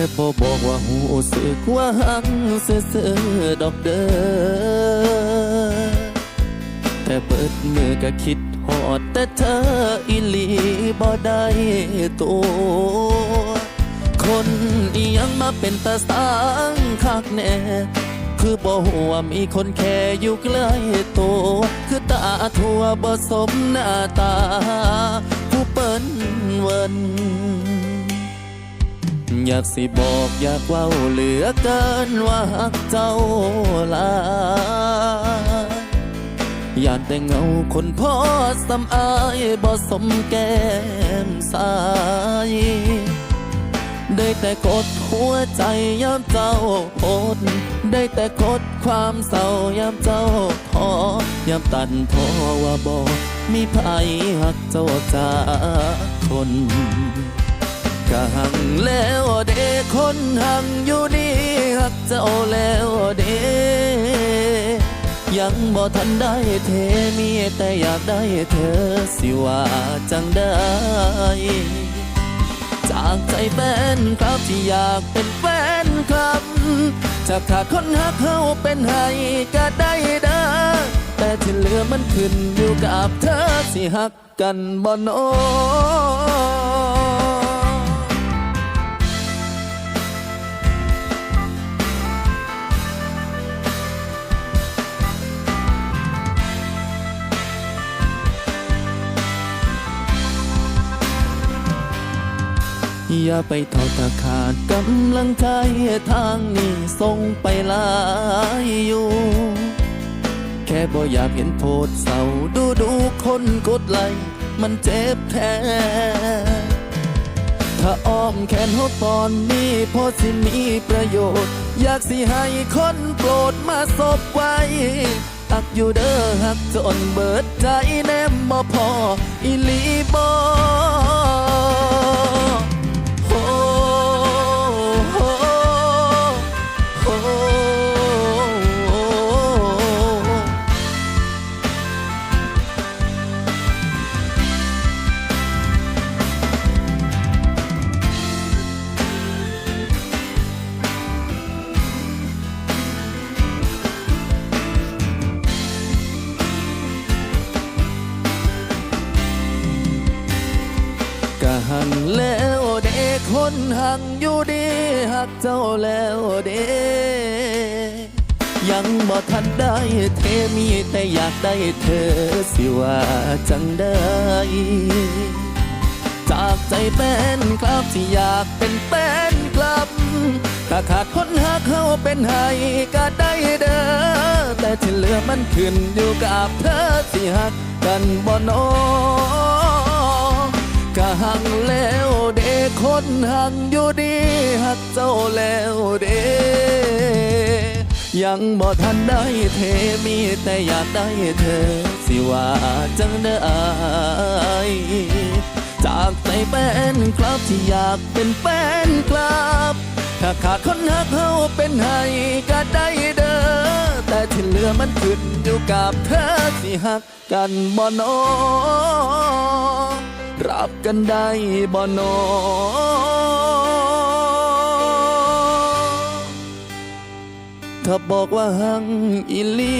ค่บอบอกว่าหูสึกว่าหักเสือดอกเด้อแต่เปิดมือก็คิดหอดแต่เธออีหลีบ่ได้ตัวคนอียังมาเป็นตาสางคักแน่คือบ่หัวามีคนแค่อยู่ใกล้ตัวคือตาทั่วบ่สมหน้าตาผู้เปิ้นเวิน อยากสิบอกอยากเว้าเหลือเกินว่าหักเจ้าลายอยากแต่เงาคนพ่อสำอายบ่สมแก้มสายได้แต่กดหัวใจยามเจ้าโพดได้แต่กดความเศร้ายามเจ้าท้อยามตันท้อว่าบ่มีไผหักเจ้าจากคน ก็หังแล้วเด้คนหังอยู่นี่หักเจ้าแล้วเด้ยังบ่ทันได้เทมีแต่อยากได้เธอสิว่าจังได้ จากใจแฟนครับที่อยากเป็นแฟนครับจะขาดคนหักเขาเป็นให้ก็ได้เด้อแต่ที่เหลือมันขึ้นอยู่กับเธอสิหักกันบ่โนอ อย่าไปทอดตาขาดกำลังใจทางนี้ส่งไปหลายอยู่ แค่บ่อยากเห็นโพดเศร้าดูดูคนกดไลมันเจ็บแท้ถ้าอ้อมแขนเขาตอนนี้พอสิมีประโยชน์ อยากสิให้คนโปรดมาสบไว้หักอยู่เด้อหักจนเบิดใจแนมบ่พออีลีบ่ ก็หังแล้วเด็กคนหังอยู่ดีหักเจ้าแล้วเด็ยังบ่ทันได้เทมีแต่อยากได้เธอสิว่าจังได้ จากใจเป็นครับที่อยากเป็นแฟนกลับถ้าขาดคนหักเขาเป็นให้ก็ได้เด้อแต่ที่เหลือมันขึ้นอยู่กับเธอสิหักกันบ่นอ ก็หังแล้วเด้คนหังอยู่ดีหักเจ้าแล้วเด้ยังบ่ทันได้เทมีแต่อยากได้เธอ สิว่าจังได้จากใจแฟนครับที่อยากเป็นแฟนคลับ ถ้าขาดคนหักเขาเป็นให้ก็ได้เด้อแต่ที่เหลือมันขึ้นอยู่กับเธอสิหักกันบ่นอับกันได้บ่นอถ้าบอกว่าหังอีลี